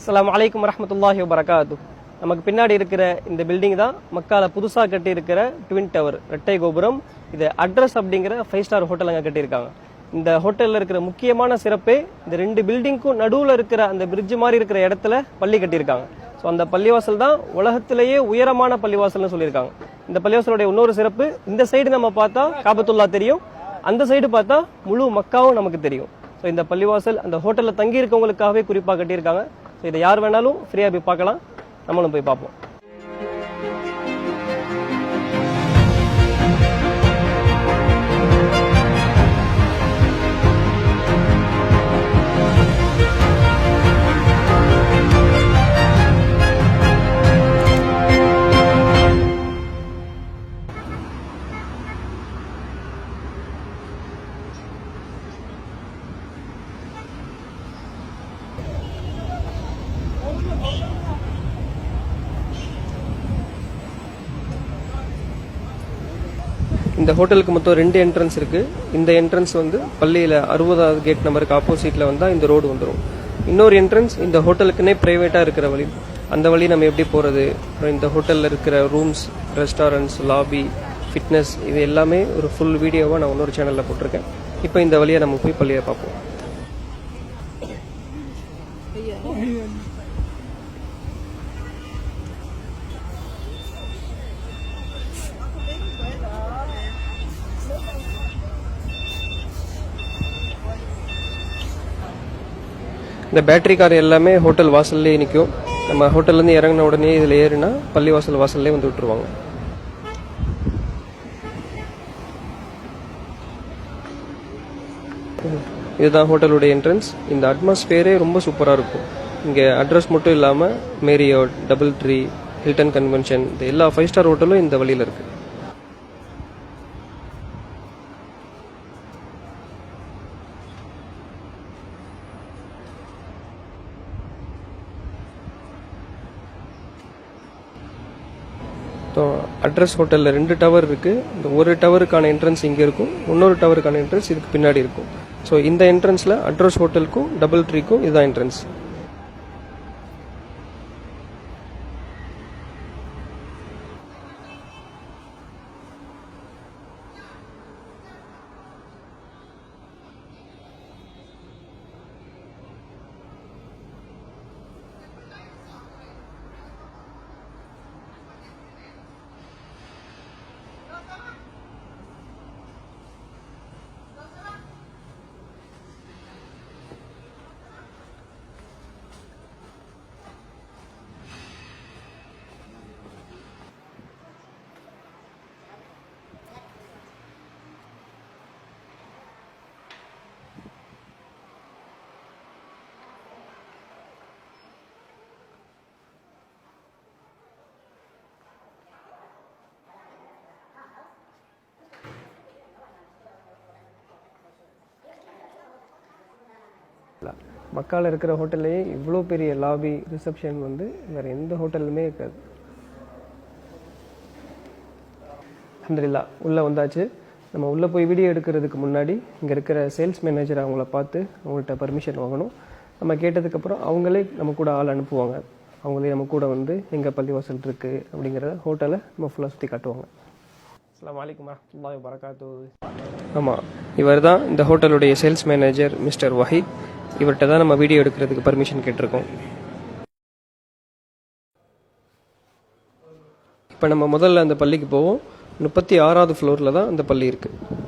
அஸ்லாம் வலைக்கம் வரமத்துல்லாஹி வரகாத்து நமக்கு பின்னாடி இருக்கிற இந்த பில்டிங் தான் மக்கால புதுசாக கட்டி இருக்கிற ட்வின் டவர் ரெட்டை கோபுரம். இது அட்ரஸ் அப்படிங்கிற ஃபைவ் ஸ்டார் ஹோட்டல் அங்கே கட்டியிருக்காங்க. இந்த ஹோட்டலில் இருக்கிற முக்கியமான சிறப்பே இந்த ரெண்டு பில்டிங்க்கும் நடுவில் இருக்கிற அந்த பிரிட்ஜ் மாதிரி இருக்கிற இடத்துல பள்ளி கட்டியிருக்காங்க. ஸோ அந்த பள்ளிவாசல் தான் உலகத்திலேயே உயரமான பள்ளிவாசல்னு சொல்லியிருக்காங்க. இந்த பள்ளிவாசலுடைய இன்னொரு சிறப்பு இந்த சைடு நம்ம பார்த்தா காபத்துல்லா தெரியும். அந்த சைடு பார்த்தா முழு மக்காவும் நமக்கு தெரியும். ஸோ இந்த பள்ளிவாசல் அந்த ஹோட்டலில் தங்கி இருக்கவங்களுக்காகவே குறிப்பாக கட்டியிருக்காங்க. ஸோ இதை யார் வேணாலும் ஃப்ரீயாக போய் பார்க்கலாம். நம்மளும் போய் பார்ப்போம். இந்த ஹோட்டலுக்கு மொத்தம் ரெண்டு என்ட்ரன்ஸ் இருக்கு. இந்த என்ட்ரன்ஸ் வந்து பள்ளியில் அறுபதாவது கேட் நம்பருக்கு ஆப்போசிட்ல வந்தால் இந்த ரோடு வந்துடும் இன்னொரு என்ட்ரன்ஸ் இந்த ஹோட்டலுக்குன்னே ப்ரைவேட்டாக இருக்கிற வழி. அந்த வழி நம்ம எப்படி போகிறது அப்புறம் இந்த ஹோட்டலில் இருக்கிற ரூம்ஸ் ரெஸ்டாரண்ட்ஸ் லாபி ஃபிட்னஸ் இது எல்லாமே ஒரு ஃபுல் வீடியோவாக நான் இன்னொரு சேனலில் போட்டிருக்கேன். இப்போ இந்த வழியை நம்ம போய் பள்ளியை பார்ப்போம். இந்த பேட்டரி கார் எல்லாமே ஹோட்டல் வாசல்லே நிற்கும் நம்ம ஹோட்டல்லேருந்து இறங்கின உடனே இதில் ஏறினா பள்ளி வாசல் வாசல்லே வந்து விட்டுருவாங்க. இதுதான் ஹோட்டலுடைய என்ட்ரன்ஸ் இந்த அட்மாஸ்பியரே ரொம்ப சூப்பராக இருக்கும். இங்கே அட்ரஸ் மட்டும் இல்லாமல் Marriott double tree Hilton convention இந்த எல்லா ஃபைவ் ஸ்டார் ஹோட்டலும் இந்த வழியில் இருக்குது அட்ரஸ் ஹோட்டலில் ரெண்டு டவர் இருக்குது இந்த ஒரு டவருக்கான என்ட்ரன்ஸ் இங்கே இருக்கும். இன்னொரு டவருக்கான என்ட்ரன்ஸ் இதுக்கு பின்னாடி இருக்கும். ஸோ இந்த என்ட்ரன்ஸில் அட்ரஸ் ஹோட்டலுக்கும் டபுள் ட்ரீக்கும் இதுதான் என்ட்ரன்ஸ் மக்கால இருக்கிற ஹோட்டல்லையே இவ்வளோ பெரிய லாபி ரிசப்ஷன் வந்து வேற எந்த ஹோட்டல்லுமே இருக்காது. அல்ஹம்துலில்லாஹ் உள்ளே வந்தாச்சு. நம்ம உள்ளே போய் வீடியோ எடுக்கிறதுக்கு முன்னாடி இங்கே இருக்கிற சேல்ஸ் மேனேஜர் அவங்கள பார்த்து அவங்கள்ட்ட பர்மிஷன் வாங்கணும். நம்ம கேட்டதுக்கப்புறம் அவங்களே நம்ம கூட ஆள் அனுப்புவாங்க. அவங்களே நம்ம கூட வந்து எங்கே பள்ளிவாசல் இருக்குது அப்படிங்கிற ஹோட்டலை நம்ம ஃபுல்லாக சுற்றி காட்டுவாங்க. அஸ்லாம் வலைக்கம் வரமத்துல்லாஹி வரகாத்து ஆமாம் இவர் தான் இந்த ஹோட்டலுடைய சேல்ஸ் மேனேஜர் மிஸ்டர் வஹீத் இவர்கிட்ட தான் நம்ம வீடியோ எடுக்கிறதுக்கு பர்மிஷன் கேட்டிருக்கோம். இப்போ நம்ம முதல்ல அந்த பள்ளிக்கு போவோம். முப்பத்தி ஆறாவது ஃப்ளோரில் தான் அந்த பள்ளி இருக்குது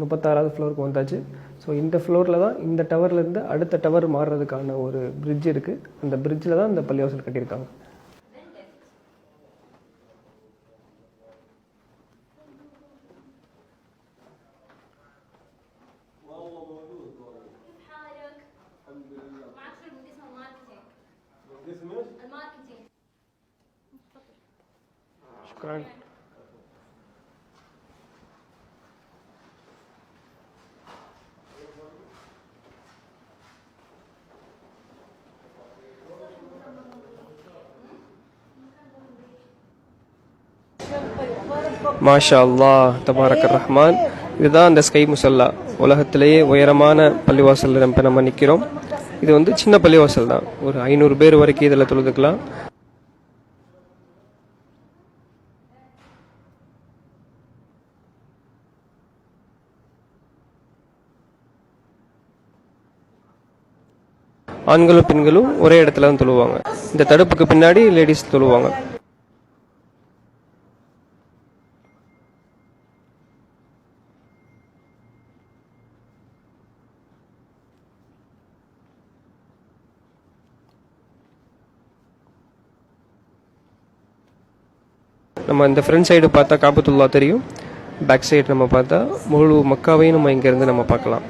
முப்பத்தாறாவது ஃப்ளோருக்கு வந்தாச்சு ஸோ இந்த ஃப்ளோரில் தான் இந்த டவர்லேருந்து அடுத்த டவர் மாறுறதுக்கான ஒரு பிரிட்ஜ் இருக்குது அந்த பிரிட்ஜில் தான் இந்த பள்ளிவாசல் கட்டியிருக்காங்க حالك معك شو بدي اسمه ماركتينج الماركتينج شكرا மாஷா அல்லாஹ் தபாரக் ரஹ்மான் இதுதான் அந்த ஸ்கை முசல்லா. உலகத்திலேயே உயரமான பள்ளிவாசல் நம்ம நம்ம நிற்கிறோம் இது வந்து சின்ன பள்ளிவாசல் தான். ஒரு ஐநூறு பேர் வரைக்கும் இதில் தொழுதுக்கலாம். ஆண்களும் பெண்களும் ஒரே இடத்துல தான் தொழுவாங்க. இந்த தடுப்புக்கு பின்னாடி லேடிஸ் தொழுவாங்க. நம்ம இந்த ஃப்ரண்ட் சைடு பார்த்தா காபத்துல்லா தெரியும். பேக் சைடு நம்ம பார்த்தா முழு மக்காவையும் நம்ம இங்கேருந்து நம்ம பார்க்கலாம்.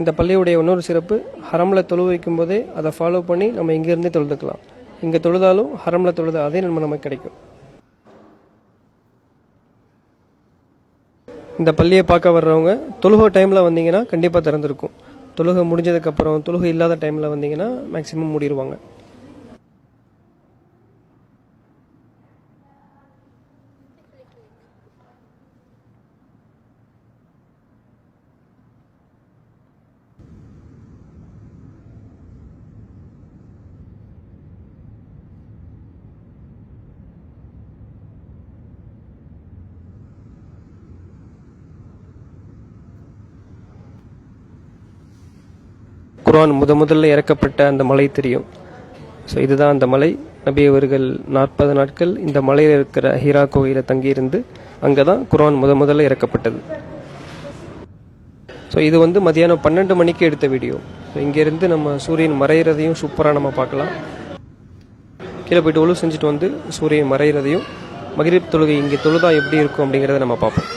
இந்த பள்ளியுடைய இன்னொரு சிறப்பு ஹரமில் தொழு வைக்கும் போதே அதை ஃபாலோ பண்ணி நம்ம இங்கேருந்தே தொழுதுக்கலாம். இங்கே தொழுதாலும் ஹரமில் தொழுத அதே நம்ம நமக்கு கிடைக்கும். இந்த பள்ளியை பார்க்க வர்றவங்க தொழுகை டைமில் வந்தீங்கன்னா கண்டிப்பாக திறந்துருக்கும். தொழுகை முடிஞ்சதுக்கப்புறம் தொழுகை இல்லாத டைமில் வந்தீங்கன்னா மேக்ஸிமம் மூடிடுவாங்க குரான் முத முதல்ல இறக்கப்பட்ட அந்த மலை தெரியும். ஸோ இதுதான் அந்த மலை. நபி அவர்கள் நாற்பது நாட்கள் இந்த மலையில் இருக்கிற ஹீரா கோயிலில் தங்கியிருந்து அங்கே தான் குரான் முத முதல்ல இறக்கப்பட்டது. ஸோ இது வந்து மதியானம் பன்னெண்டு மணிக்கு எடுத்த வீடியோ. ஸோ இங்கேருந்து நம்ம சூரியன் மறையிறதையும் சூப்பராக நம்ம பார்க்கலாம். கீழே போயிட்டு ஒழு செஞ்சுட்டு வந்து சூரியன் மறையிறதையும் மகிரிப் தொழுகை இங்கே தொழுதா எப்படி இருக்கும் அப்படிங்கிறத நம்ம பார்ப்போம்.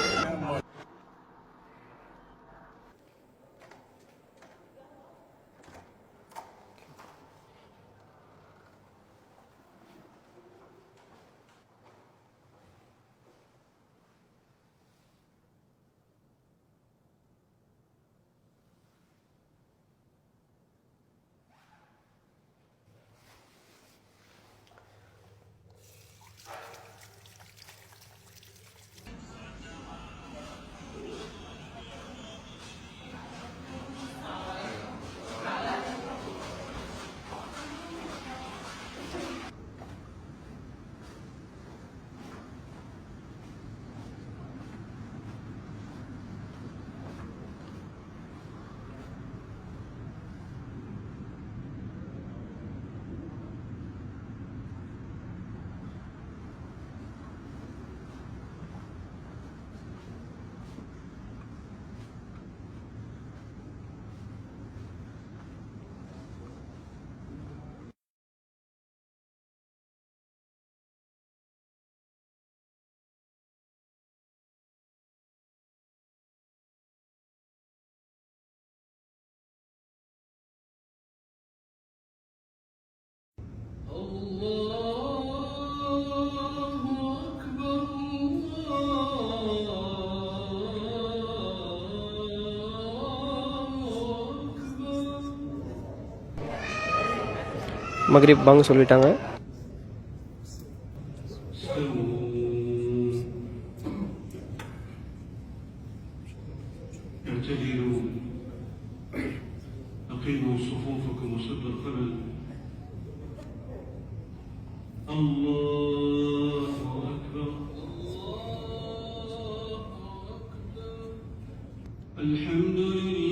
மக்ரிப் பாங்க சொல்லிட்டாங்க. الحمد لله